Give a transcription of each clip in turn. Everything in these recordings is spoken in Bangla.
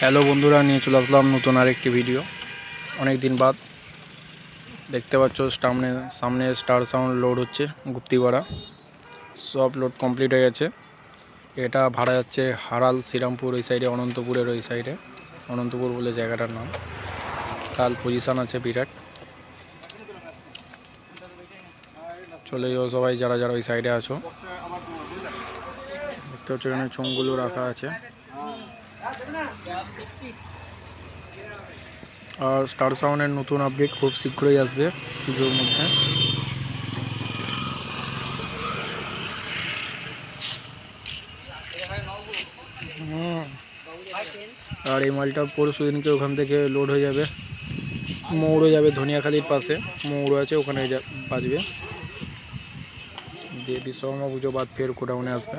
হ্যালো বন্ধুরা, নিয়ে চলে আসলাম নতুন আরেকটি ভিডিও অনেক দিন বাদ। দেখতে পাচ্ছ, সামনে সামনে স্টার সাউন্ড লোড হচ্ছে গুপ্তিপাড়া। সব লোড কমপ্লিট হয়ে গেছে। এটা ভাড়া যাচ্ছে হারাল শ্রীরামপুর ওই সাইডে অনন্তপুরের ওই সাইডে অনন্তপুর বলে জায়গাটার নাম। কাল পজিশান আছে বিরাট। চলে যাও সবাই, যারা যারা ওই সাইডে আছো। দেখতে হচ্ছে এখানে চোঙগুলো রাখা আছে। আর স্টার সাউন্ডের নতুন আপডেট খুব শীঘ্রই আসবে পুজোর মধ্যে। আর এই মালটা পরশু দিনকে ওখান থেকে লোড হয়ে যাবে। মৌড়ো যাবে ধনিয়াখালির পাশে। মৌড়ো আছে ওখানে বাজবে। দিয়ে বিশ্বকর্মা পুজো বাদ ফের গোডাউনে আসবে।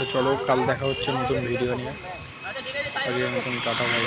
তো চলো কাল দেখা হচ্ছে নতুন ভিডিও নিয়ে। আজকে নতুন টাটা ভাই